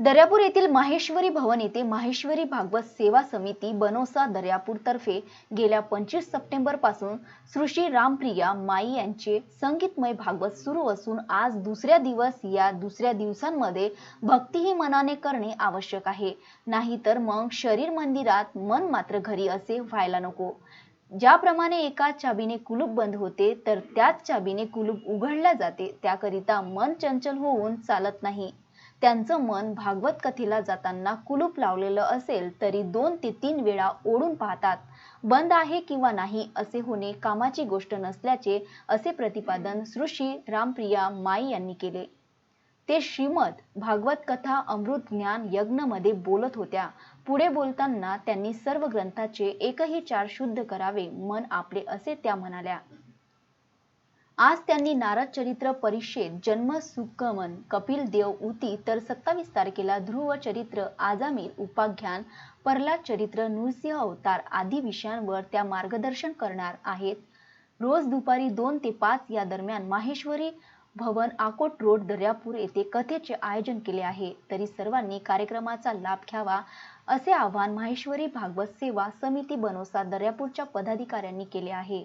दर्यापूर येथील माहेश्वरी भवन येथे माहेश्वरी भागवत सेवा समिती बनोसा दर्यापूर तर्फे गेल्या पंचवीस सप्टेंबरपासून श्रुषी रामप्रिया माई यांचे संगीतमय भागवत सुरू असून आज दुसऱ्या दिवस या दुसऱ्या दिवसांमध्ये भक्ती ही मनाने करणे आवश्यक आहे. नाहीतर मग शरीर मंदिरात मन मात्र घरी असे व्हायला नको. ज्याप्रमाणे एका चाबीने कुलूप बंद होते तर त्याच चाबीने कुलूप उघडल्या जाते. त्याकरिता मन चंचल होऊन चालत नाही. त्यांचं मन भागवत कथेला जाताना कुलूप लावलेलं असेल तरी दोन ते तीन वेळा ओढून पाहतात. बंद आहे किंवा नाही असे होणे कामाची गोष्ट नसल्याचे असे प्रतिपादन सृषी रामप्रिया माई यांनी केले. ते श्रीमद भागवत कथा अमृत ज्ञान यज्ञमध्ये बोलत होत्या. पुढे बोलताना त्यांनी सर्व ग्रंथाचे एकही चार शुद्ध करावे मन आपले असे त्या म्हणाल्या. आज त्यांनी नारद चरित्र परिषद जन्म सुकमन कपिल देव उती तर सत्तावीस तारखेला ध्रुव चरित्र आजामीर उपाख्यान परला चरित्र नृसिंह अवतार आदी विषयांवर त्या मार्गदर्शन करणार आहेत. रोज दुपारी दोन ते पाच या दरम्यान माहेश्वरी भवन आकोट रोड दर्यापूर येथे कथेचे आयोजन केले आहे. तरी सर्वांनी कार्यक्रमाचा लाभ घ्यावा असे आवाहन माहेश्वरी भागवत सेवा समिती बनोसा दर्यापूरच्या पदाधिकाऱ्यांनी केले आहे.